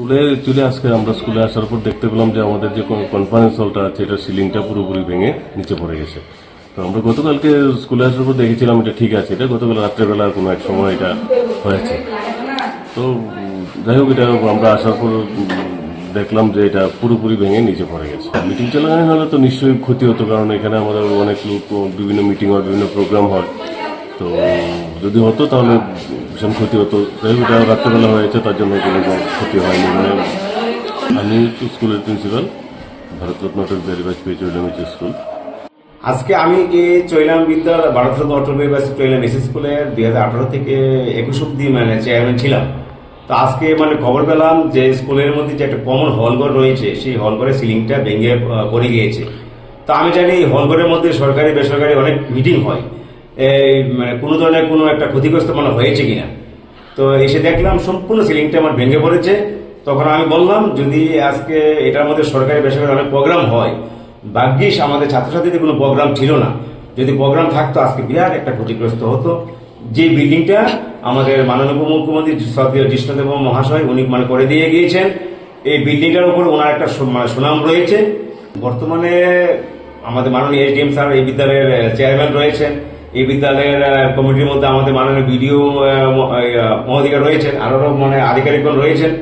স্কুলে চলে আজকে আমরা স্কুলে আসার পর দেখতে পেলাম যে আমাদের যে কনফারেন্স হলটা আছে, এটা সিলিংটা পুরোপুরি ভেঙে নিচে পড়ে গেছে। তো আমরা গতকালকে স্কুলে আসার পর দেখেছিলাম এটা ঠিক আছে, এটা গতকাল রাত্রেবেলা কোনো এক সময় এটা হয়েছে। তো যাই হোক, এটা আমরা আসার পর দেখলাম যে এটা পুরোপুরি ভেঙে নিচে পড়ে গেছে। মিটিং চলাকালীন হলে তো নিশ্চয়ই ক্ষতি হতো, কারণ এখানে আমাদের অনেক লোক, বিভিন্ন মিটিং হয়, বিভিন্ন প্রোগ্রাম হয়। তো যদি হতো তাহলে ভীষণ ক্ষতি হতো। এটা রাত্রেবেলা হয়েছে, তার জন্য কোনো ক্ষতি হয়নি। মানে আমি স্কুলের প্রিন্সিপাল, ভারতরত্ন অটল বিহারী বাজপেয়ী চৈলামিচ স্কুল। আজকে আমি এই চৈলাম বিদ্যালয়, ভারতরত্ন অটল বিহারী বাজপেয়ী চৈলাম এস স্কুলের দুই হাজার আঠারো থেকে একুশ অব্দি মানে চেয়ারম্যান ছিলাম। তো আজকে মানে খবর পেলাম যে স্কুলের মধ্যে যে একটা কমন হলঘর রয়েছে, সেই হলঘরের সিলিংটা ভেঙে পড়ে গিয়েছে। তো আমি জানি এই হলঘরের মধ্যে সরকারি, বেসরকারি অনেক মিটিং হয়। এই মানে কোনো ধরনের কোনো একটা ক্ষতিগ্রস্ত মানে হয়েছে কিনা। তো এসে দেখলাম সম্পূর্ণ সিলিংটা আমার ভেঙে পড়েছে। তখন আমি বললাম, যদি আজকে এটার মধ্যে সরকারি বেসরকারি অনেক প্রোগ্রাম হয়, ভাগ্যিস আমাদের ছাত্রছাত্রীদের কোনো প্রোগ্রাম ছিল না। যদি প্রোগ্রাম থাকতো, আজকে বিরাট একটা ক্ষতিগ্রস্ত হতো। যে বিল্ডিংটা আমাদের মাননীয় মুখ্যমন্ত্রী সদীয় কৃষ্ণদেব মহাশয়, উনি মানে করে দিয়ে গিয়েছেন, এই বিল্ডিংটার উপর ওনার একটা মানে সুনাম রয়েছে। বর্তমানে আমাদের মাননীয় এসডিএম স্যার, এই বিদ্যালয়ের চেয়ারম্যান রয়েছেন। এই বিদ্যালয়ের কমিটির মধ্যে আমাদের মাননীয় বিডিও মহোদীকা রয়েছেন আরও মানে আধিকারিকগণ রয়েছেন।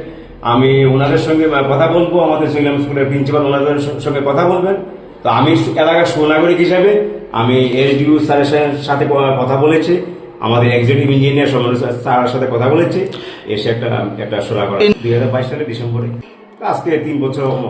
আমি ওনাদের সঙ্গে কথা বলব আমাদের সিলাম স্কুলের প্রিন্সিপাল ওনাদের সঙ্গে কথা বলবেন। তো আমি এলাকার সুনাগরিক হিসাবে আমি এসডিও স্যারের সাথে কথা বলেছি। আমাদের এক্সিকিউটিভ ইঞ্জিনিয়ার সমর স্যারের সাথে কথা বলেছি। এসে একটা একটা সোলা করা। দুই হাজার বাইশ সালে ডিসেম্বরে। আজকে তিন বছর